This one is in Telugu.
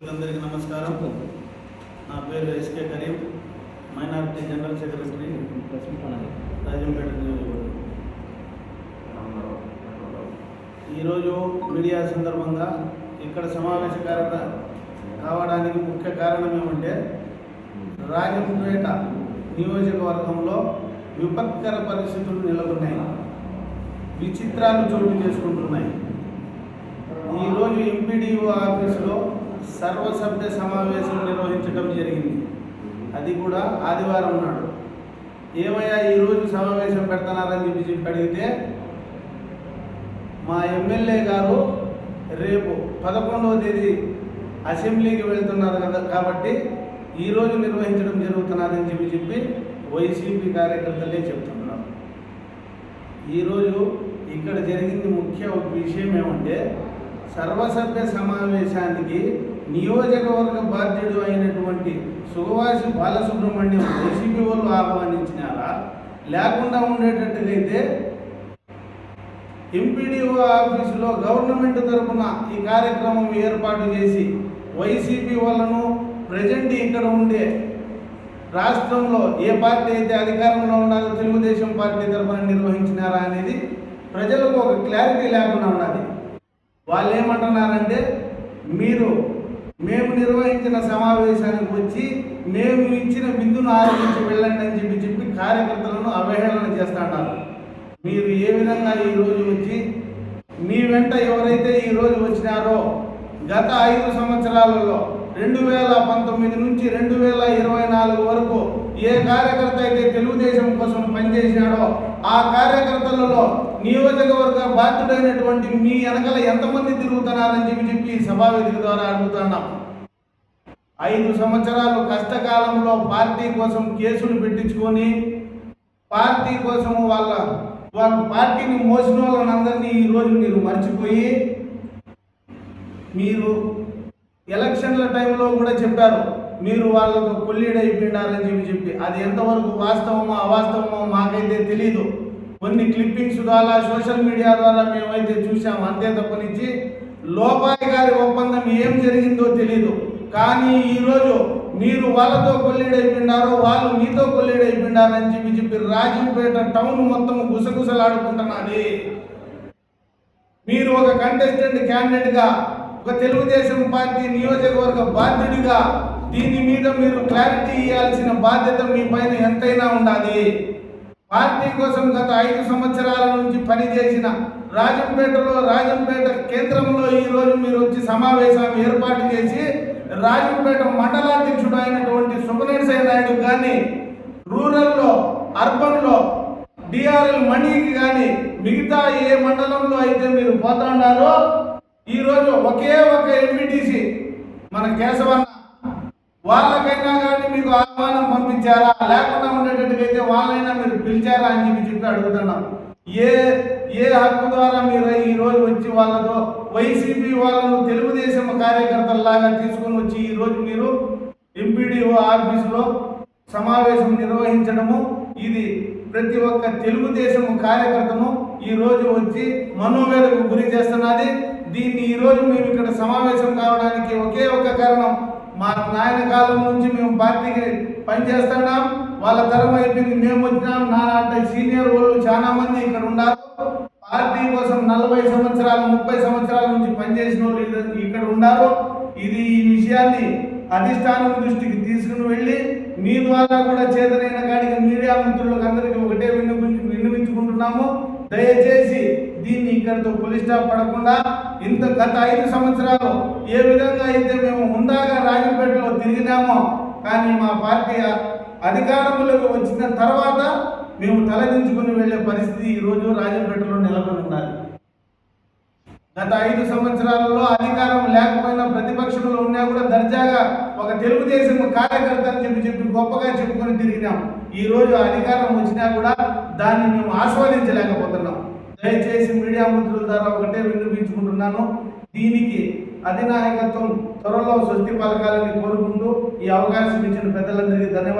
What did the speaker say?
అందరికీ నమస్కారం. నా పేరు SK Karim. Minority general secretary Rajampet ఈరోజు మీడియా సందర్భంగా ఇక్కడ సమావేశకారత కావడానికి ముఖ్య కారణం ఏమంటే రాజంపేట నియోజకవర్గంలో విపత్కర పరిస్థితులు నెలకొన్నాయి. విచిత్రాలు చోటు చేసుకుంటున్నాయి. ఈరోజు ఎంపీడీఓ ఆఫీసులో సర్వసభ్య సమావేశం నిర్వహించడం జరిగింది. అది కూడా ఆదివారం నాడు. ఏమయ్యా ఈరోజు సమావేశం పెడుతున్నారని చెప్పి చెప్పి అడిగితే మా ఎమ్మెల్యే గారు రేపు పదకొండవ తేదీ అసెంబ్లీకి వెళ్తున్నారు కదా కాబట్టి ఈరోజు నిర్వహించడం జరుగుతున్నదని చెప్పి చెప్పి వైసీపీ కార్యకర్తలే చెప్తున్నారు. ఈరోజు ఇక్కడ జరిగింది ముఖ్య ఒక విషయం ఏమంటే సర్వసభ్య సమావేశానికి నియోజకవర్గ బాధ్యుడు అయినటువంటి సుగవాసి బాలసుబ్రహ్మణ్యం వైసీపీ వాళ్ళు ఆహ్వానించినారా? లేకుండా ఉండేటట్టుగైతే ఎంపీడీఓ ఆఫీసులో గవర్నమెంట్ తరఫున ఈ కార్యక్రమం ఏర్పాటు చేసి వైసీపీ వాళ్ళను ప్రజెంట్ ఇక్కడ ఉండే రాష్ట్రంలో ఏ పార్టీ అయితే అధికారంలో ఉన్నదో తెలుగుదేశం పార్టీ తరఫున నిర్వహించినారా అనేది ప్రజలకు ఒక క్లారిటీ లేకుండా ఉన్నది. వాళ్ళు ఏమంటున్నారంటే మీరు సంబంధించిన సమావేశానికి వచ్చి మేము ఇచ్చిన బిందును ఆలోచించి వెళ్ళండి అని చెప్పి చెప్పి కార్యకర్తలను అవహేళన చేస్తాడారు. మీరు ఏ విధంగా ఈరోజు వచ్చి మీ వెంట ఎవరైతే ఈరోజు వచ్చినారో గత ఐదు సంవత్సరాలలో రెండు వేల పంతొమ్మిది నుంచి రెండు వేల ఇరవై నాలుగు వరకు ఏ కార్యకర్త అయితే తెలుగుదేశం కోసం పనిచేసినాడో ఆ కార్యకర్తలలో నియోజకవర్గ బాధ్యుడైనటువంటి మీ వెనకల ఎంతమంది తిరుగుతున్నారని చెప్పి చెప్పి ఈ ద్వారా అడుగుతున్నాం ఐదు సంవత్సరాలు కష్టకాలంలో పార్టీ కోసం కేసులు పెట్టించుకొని పార్టీ కోసం వాళ్ళ వాళ్ళ పార్టీని మోసిన వాళ్ళనందరినీ ఈరోజు మీరు మర్చిపోయి మీరు ఎలక్షన్ల టైంలో కూడా చెప్పారు మీరు వాళ్ళకు కొల్లీడైపోయినారని చెప్పి చెప్పి. అది ఎంతవరకు వాస్తవమో అవాస్తవమో మాకైతే తెలియదు కొన్ని క్లిప్పింగ్స్ ద్వారా సోషల్ మీడియా ద్వారా మేమైతే చూసాము అంతే తప్పనిచ్చి. లోపాయి గారి ఒప్పందం ఏం జరిగిందో తెలియదు కానీ ఈరోజు మీరు వాళ్ళతో కొల్లీడైపోయినారో వాళ్ళు మీతో కొల్లీడైపోయినారని చెప్పి చెప్పి రాజంపేట టౌన్ మొత్తం గుసగుసలాడుకుంటున్నది మీరు ఒక కంటెస్టెంట్ క్యాండిడేట్గా ఒక తెలుగుదేశం పార్టీ నియోజకవర్గ బాధ్యుడిగా దీని మీద మీరు క్లారిటీ ఇవ్వాల్సిన బాధ్యత మీ పైన ఎంతైనా ఉండాలి. పార్టీ కోసం గత ఐదు సంవత్సరాల నుంచి పనిచేసిన రాజంపేటలో రాజంపేట కేంద్రంలో ఈ రోజు మీరు వచ్చి సమావేశం ఏర్పాటు చేసి రాజంపేట మండలాధ్యక్షుడు అయినటువంటి సుబ్బనరసయ్య నాయుడు కానీ రూరల్లో అర్బన్లో డిఆర్ఎల్ మణికి కానీ మిగతా ఏ మండలంలో అయితే మీరు పోతాడారో ఈరోజు ఒకే ఒక ఎంపీటీసీ మన కేశవన్న వాళ్ళకైనా కానీ మీకు ఆహ్వానం పంపించారా? లేకుండా ఉండేటట్టుకైతే వాళ్ళైనా మీరు పిలిచారా అని చెప్పి చెప్పి అడుగుతున్నాం. ఏ ఏ హక్కు ద్వారా మీరు ఈ రోజు వచ్చి వాళ్ళతో వైసీపీ వాళ్ళను తెలుగుదేశం కార్యకర్తల్లాగా తీసుకొని వచ్చి ఈ రోజు మీరు ఎంపీడీఓ ఆఫీసులో సమావేశం నిర్వహించడము ఇది ప్రతి ఒక్క తెలుగుదేశం కార్యకర్తను ఈ రోజు వచ్చి మనోవేదకు గురి చేస్తున్నది. దీన్ని ఈరోజు మేము ఇక్కడ సమావేశం కావడానికి ఒకే ఒక కారణం. మా నాయన కాలం నుంచి మేము పార్టీకి పనిచేస్తున్నాం. వాళ్ళ తరం అయిపోయింది. మేము వచ్చినాం. నా అంటే సీనియర్ వాళ్ళు చాలామంది ఇక్కడ ఉన్నారు. పార్టీ కోసం నలభై సంవత్సరాలు ముప్పై సంవత్సరాల నుంచి పనిచేసిన వాళ్ళు ఇక్కడ- ఇక్కడ ఉన్నారు ఇది ఈ విషయాన్ని అధిష్టానం దృష్టికి తీసుకుని వెళ్ళి మీ ద్వారా కూడా చేతనైన కాడికి మీడియా మిత్రులకు అందరికీ ఒకటే విన్నపించు విన్నవించుకుంటున్నాము. దయచేసి దీన్ని ఇక్కడితో పులి స్టాప్ పడకుండా ఇంత గత ఐదు సంవత్సరాలు ఏ విధంగా అయితే మేము హుందాగా రాజంపేటలో తిరిగినామో కానీ మా పార్టీ అధికారంలోకి వచ్చిన తర్వాత మేము తలదించుకుని వెళ్ళే పరిస్థితి ఈరోజు రాజంపేటలో నెలకొని ఉన్నది గత ఐదు సంవత్సరాలలో అధికారం లేకపోయినా ప్రతిపక్షంలో ఉన్నా కూడా దర్జాగా ఒక తెలుగుదేశం కార్యకర్త అని చెప్పి చెప్పి గొప్పగా చెప్పుకొని తిరిగినాం. ఈ రోజు అధికారం వచ్చినా కూడా దాన్ని మేము ఆస్వాదించలేకపోతున్నాం. దయచేసి మీడియా మిత్రుల ద్వారా ఒకటే విన్నపించుకుంటున్నాను దీనికి అధినాయకత్వం త్వరలో స్వస్తి పలకాలని కోరుకుంటూ ఈ అవకాశం ఇచ్చిన పెద్దలందరికీ ధన్యవాదాలు.